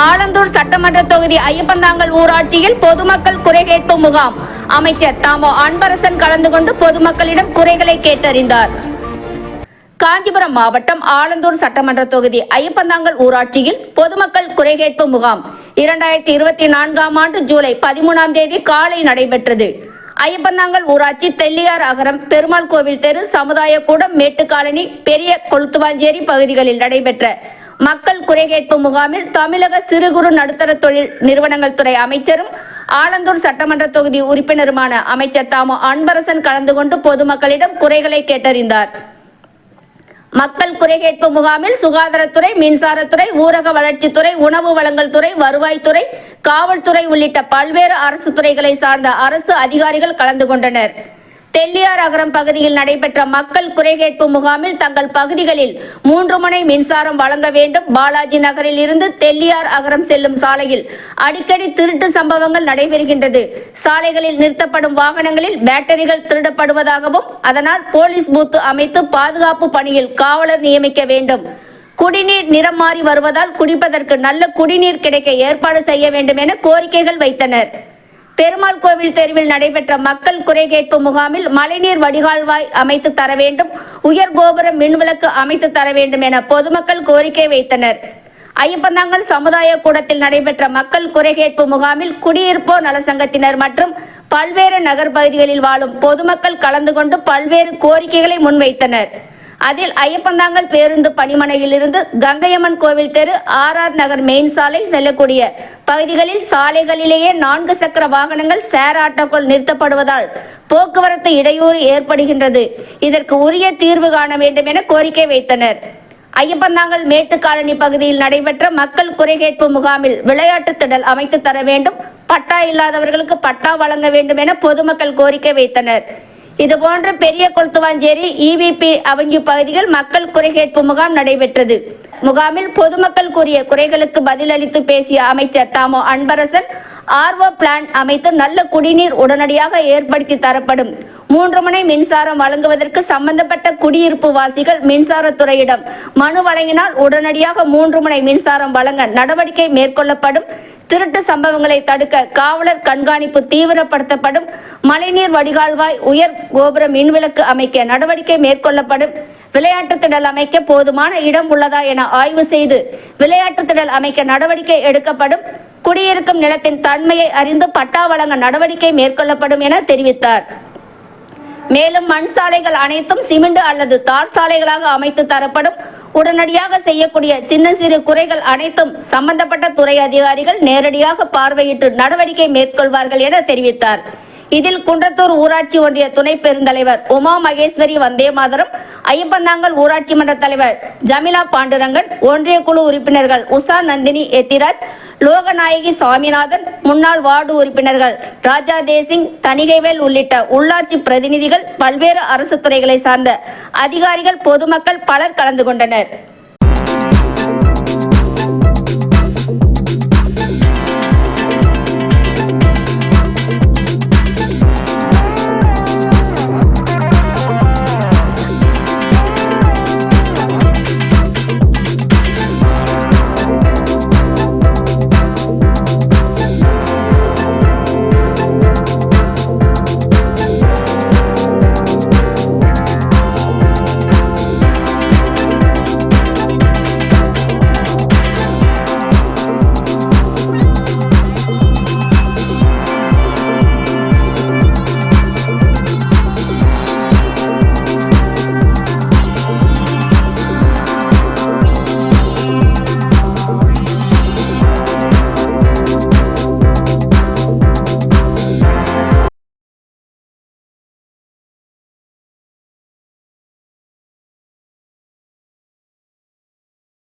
ஆலந்தூர் சட்டமன்ற தொகுதி ஐயப்பந்தாங்கல் ஊராட்சியில் பொதுமக்கள் குறை கேட்பு முகாம். அமைச்சர் தாமோ அன்பரசன் கலந்து கொண்டு பொதுமக்களிடம் குறைகளை கேட்டறிந்தார். காஞ்சிபுரம் மாவட்டம் ஆலந்தூர் சட்டமன்ற தொகுதி ஐயப்பந்தாங்கல் ஊராட்சியில் பொதுமக்கள் குறைகேட்பு முகாம். இரண்டாயிரத்தி இருபத்தி நான்காம் ஆண்டு ஜூலை பதிமூணாம் தேதி காலை நடைபெற்றது. ஐயப்பந்தாங்கல் ஊராட்சி தெல்லியார் அகரம் பெருமாள் கோவில் தெரு சமுதாய கூடம் மேட்டுக்காலனி பெரிய கொளுத்துவாஞ்சேரி பகுதிகளில் நடைபெற்ற மக்கள் குறைகேட்பு முகாமில் தமிழக சிறு குறு நடுத்தர தொழில் நிறுவனங்கள் துறை அமைச்சரும் ஆலந்தூர் சட்டமன்ற தொகுதி உறுப்பினருமான அமைச்சர் தாமோ அன்பரசன் கலந்து கொண்டு பொதுமக்களிடம் குறைகளை கேட்டறிந்தார். மக்கள் குறைகேட்பு முகாமில் சுகாதாரத்துறை மின்சாரத்துறை ஊரக வளர்ச்சித்துறை உணவு வழங்கல் துறை வருவாய்த்துறை காவல்துறை உள்ளிட்ட பல்வேறு அரசு துறைகளை சார்ந்த அரசு அதிகாரிகள் கலந்து கொண்டனர். தெல்லியார் அகரம் பகுதியில் நடைபெற்ற மக்கள் குறைகேட்பு முகாமில் தங்கள் பகுதிகளில் மூன்று முனை மின்சாரம் வழங்க வேண்டும். பாலாஜி நகரில் இருந்து தெல்லியார் அகரம் செல்லும் சாலையில் அடிக்கடி திருட்டு சம்பவங்கள் நடைபெறுகின்றது. சாலைகளில் நிறுத்தப்படும் வாகனங்களில் பேட்டரிகள் திருடப்படுவதாகவும் அதனால் போலீஸ் பூத்து அமைத்து பாதுகாப்பு பணியில் காவலர் நியமிக்க வேண்டும். குடிநீர் நிறம் மாறி வருவதால் குடிப்பதற்கு நல்ல குடிநீர் கிடைக்க ஏற்பாடு செய்ய வேண்டும் என கோரிக்கைகள் வைத்தனர். பெருமாள் கோவில் தெருவில் நடைபெற்ற மக்கள் குறை கேட்பு முகாமில் மழைநீர் வடிகால்வாய் அமைத்து தர வேண்டும் உயர் கோபுரம் மின்விளக்கு அமைத்து தர வேண்டும் என பொதுமக்கள் கோரிக்கை வைத்தனர். ஐயப்பந்தாங்கல் சமுதாய கூடத்தில் நடைபெற்ற மக்கள் குறை கேட்பு முகாமில் குடியிருப்போர் நலசங்கத்தினர் மற்றும் பல்வேறு நகர் பகுதிகளில் வாழும் பொதுமக்கள் கலந்து கொண்டு பல்வேறு கோரிக்கைகளை முன்வைத்தனர். அதில் ஐயப்பந்தாங்கல் பேருந்து பணிமனையிலிருந்து கங்கையம்மன் கோவில் தெரு ஆர் ஆர் நகர் மெயின் சாலை செல்லக்கூடிய பகுதிகளில் சாலைகளிலேயே நான்கு சக்கர வாகனங்கள் சேர் ஆட்டோக்குள் நிறுத்தப்படுவதால் போக்குவரத்து இடையூறு ஏற்படுகின்றது. இதற்கு உரிய தீர்வு காண வேண்டும் என கோரிக்கை வைத்தனர். ஐயப்பந்தாங்கல் மேட்டுக்காலனி பகுதியில் நடைபெற்ற மக்கள் குறைகேட்பு முகாமில் விளையாட்டு திடல் அமைத்து தர வேண்டும். பட்டா இல்லாதவர்களுக்கு பட்டா வழங்க வேண்டும் என பொதுமக்கள் கோரிக்கை வைத்தனர். இதுபோன்ற பெரிய கொளுத்துவாஞ்சேரி இவிபி அவங்கி பகுதியில் மக்கள் குறை கேட்பு முகாம் நடைபெற்றது. முகாமில் பொதுமக்கள் கூறிய குறைகளுக்கு பதிலளித்து பேசிய அமைச்சர் தாமோ அன்பரசன் ஆர்வோ பிளான் அமைத்து நல்ல குடிநீர் உடனடியாக ஏற்படுத்தி தரப்படும். மூன்று முனை மின்சாரம் வழங்குவதற்கு சம்பந்தப்பட்ட குடியிருப்பு வாசிகள் மின்சாரத்துறையிடம் மனு வழங்கினால் உடனடியாக மூன்று முனை மின்சாரம் வழங்க நடவடிக்கை மேற்கொள்ளப்படும். திருட்டு சம்பவங்களை தடுக்க காவலர் கண்காணிப்பு தீவிரப்படுத்தப்படும். மழைநீர் வடிகால்வாய் உயர் கோபுர மின்விளக்கு அமைக்க நடவடிக்கை மேற்கொள்ளப்படும். விளையாட்டு திடல் அமைக்க போதுமான இடம் உள்ளதா என ஆய்வு செய்து விளையாட்டு திடல் அமைக்க நடவடிக்கை எடுக்கப்படும். குடியிருக்கும் நிலத்தின் தன்மையை அறிந்து பட்டா வழங்க நடவடிக்கை மேற்கொள்ளப்படும் என தெரிவித்தார். மேலும் மண் சாலைகள் அனைத்தும் சிமெண்ட் அல்லது தார் சாலைகளாக அமைத்து தரப்படும். உடனடியாக செய்யக்கூடிய சின்ன சிறு குறைகள் அனைத்தும் சம்பந்தப்பட்ட துறை அதிகாரிகள் நேரடியாக பார்வையிட்டு நடவடிக்கை மேற்கொள்வார்கள் என தெரிவித்தார். இதில் குன்றத்தூர் ஊராட்சி ஒன்றிய துணை பெருந்தலைவர் உமா மகேஸ்வரி வந்தே மாதரம் ஐயப்பந்தாங்கல் ஊராட்சி மன்ற தலைவர் ஜமிலா பாண்டுரங்கன் ஒன்றிய குழு உறுப்பினர்கள் உஷா நந்தினி எத்திராஜ் லோகநாயகி சுவாமிநாதன் முன்னாள் வார்டு உறுப்பினர்கள் ராஜா தேசிங் தணிகைவேல் உள்ளிட்ட உள்ளாட்சி பிரதிநிதிகள் பல்வேறு அரசு துறைகளை சார்ந்த அதிகாரிகள் பொதுமக்கள் பலர் கலந்து கொண்டனர்.